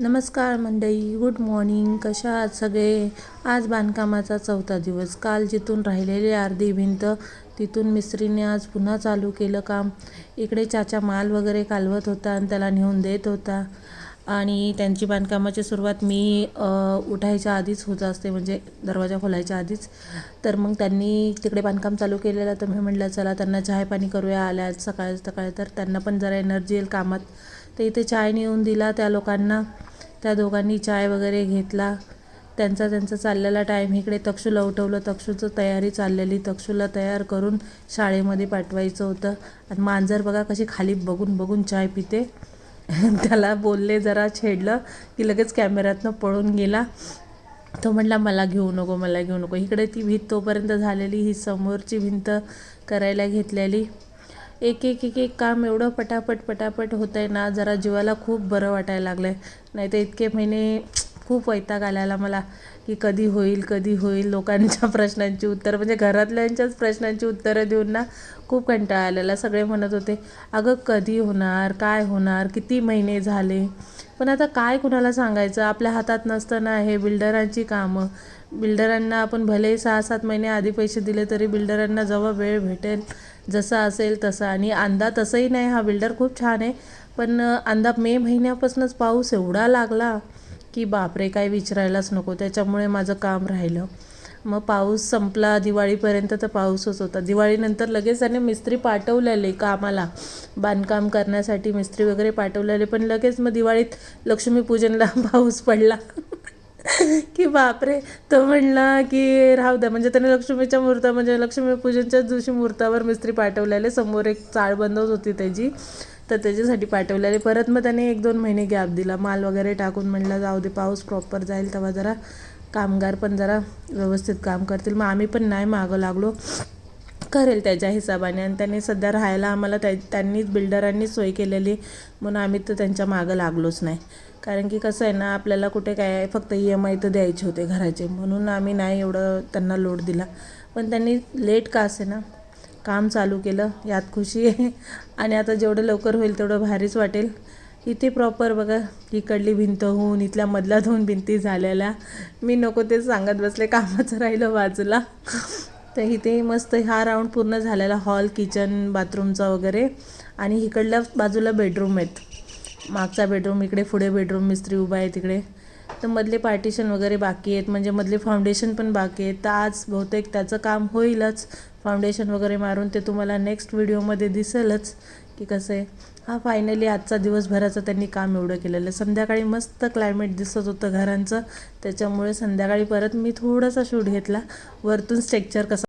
नमस्कार मंडई good morning. कशा आहात सगळे? आज बांधकामाचा चौथा दिवस. काल जिथून राहिलेली अर्धी भिंत तिथून मिस्त्रीने आज पुन्हा चालू केलं काम. इकडे चाचा माल वगैरे कालवत होता आणि त्याला नेऊन देत होता. आणि त्यांची बांधकामाची सुरुवात मी उठायच्या आधीच होत असते म्हणजे दरवाजा खोलायच्या आधीच. तर मग त्यांनी तिकडे बांधकाम चालू केलेलं तर मी म्हटलं चला त्यांना चहा पाणी करूया आल्या आज सकाळ सकाळी तर त्यांना पण जरा एनर्जी येईल कामात. तर इथे चाय नेऊन दिला त्या लोकांना. त्या दोघांनी चाय वगैरे घेतला. त्यांचा त्यांचा चाललेला टाईम इकडे तक्षूला उठवलं. तक्षूचं तयारी चाललेली. तक्षूला तयार करून शाळेमध्ये पाठवायचं होतं. आणि मांजर बघा कशी खाली बघून बघून चाय पिते. त्याला बोलले जरा छेडलं की लगेच कॅमेऱ्यातनं पळून गेला. तो म्हटला मला घेऊ नको मला घेऊ नको. इकडे ती भिंत तोपर्यंत झालेली. ही समोरची भिंत करायला घेतलेली. एक एक एक एक काम एवढं पटापट पटापट होतं आहे ना जरा जीवाला खूप बरं वाटायला लागलं आहे नाही तर इतके महिने खूप वैताग आलेला मला की कधी होईल कधी होईल लोकांच्या प्रश्नांची उत्तरं. म्हणजे घरातल्यांच्याच प्रश्नांची उत्तरं देऊन ना खूप कंटाळा आलेला सगळे म्हणत होते अगं कधी होणार काय होणार किती महिने झाले? पण आता काय कुणाला सांगायचं? आपल्या हातात नसताना हे बिल्डरांची कामं. बिल्डरांना आपण भले सहा सात महिने आधी पैसे दिले तरी बिल्डरांना जेव्हा वेळ भेटेल जसा असेल तसा. आणि अंदा तसंही नाही हा बिल्डर खूप छान आहे. पण अंदा मे महिन्यापासूनच पाऊस एवढा लागला की बापरे काय विचारायलाच नको. त्याच्यामुळे माझं काम राहिलं. मग पाऊस संपला दिवाळीपर्यंत तर पाऊसच होता. दिवाळीनंतर लगेच त्याने मिस्त्री पाठवलेले कामाला. बांधकाम करण्यासाठी मिस्त्री वगैरे पाठवलेले पण लगेच मग दिवाळीत लक्ष्मीपूजनला पाऊस पडला. की बापरे. तो म्हणला की राहू द्या. म्हणजे त्याने लक्ष्मीच्या मुहूर्ता म्हणजे लक्ष्मीपूजनच्याच दिवशी मुहूर्तावर मिस्त्री पाठवलेले. समोर एक चाळ बंदच होती त्याची. तर त्याच्यासाठी पाठवलेले. परत मग त्याने एक दोन महिने गॅप दिला. माल वगैरे टाकून म्हणलं जाऊ दे पाऊस प्रॉपर जाईल तेव्हा जरा कामगार पण जरा व्यवस्थित काम करतील. मग आम्ही पण नाही मागं लागलो. करेल त्याच्या हिशोबाने आणि त्यांनी सध्या राहायला आम्हाला त्या त्यांनीच बिल्डरांनीच सोय केलेली म्हणून आम्ही तर त्यांच्या मागं लागलोच नाही. कारण की कसं आहे ना आपल्याला कुठे काय आहे, फक्त ई एम आय तर द्यायचे होते घराचे. म्हणून आम्ही नाही एवढं त्यांना लोड दिला. पण त्यांनी लेट का असे ना काम चालू केलं. यात खुशी आहे. आणि आता जेवढं लवकर होईल तेवढं भारीच वाटेल. इथे प्रॉपर बघा इकडली भिंत होऊन इथल्या मधल्या दोन भिंती झालेल्या. मी नको ते सांगत बसले कामाचं राहिलं बाजूला तर इथे मस्त हा राऊंड पूर्ण झालेला हॉल किचन बाथरूमचा वगैरे. आणि इकडल्या बाजूला बेडरूम आहेत. मागचा बेडरूम इकडे पुढे बेडरूम मिस्त्री उभा आहे तिकडे. तर मधले पार्टिशन वगैरे बाकी आहेत. म्हणजे मधले फाउंडेशन पण बाकी आहेत. तर आज बहुतेक त्याचं काम होईलच. फाउंडेशन वगैरे मारून ते तुम्हाला नेक्स्ट व्हिडिओमध्ये दिसेलच की कसं आहे. हा फायनली आजचा दिवसभराचं त्यांनी काम एवढं केलेलं. संध्याकाळी मस्त क्लायमेट दिसत होतं घरांचं. त्याच्यामुळे संध्याकाळी परत मी थोडासा शूट घेतला. वरतून स्ट्रेक्चर कसं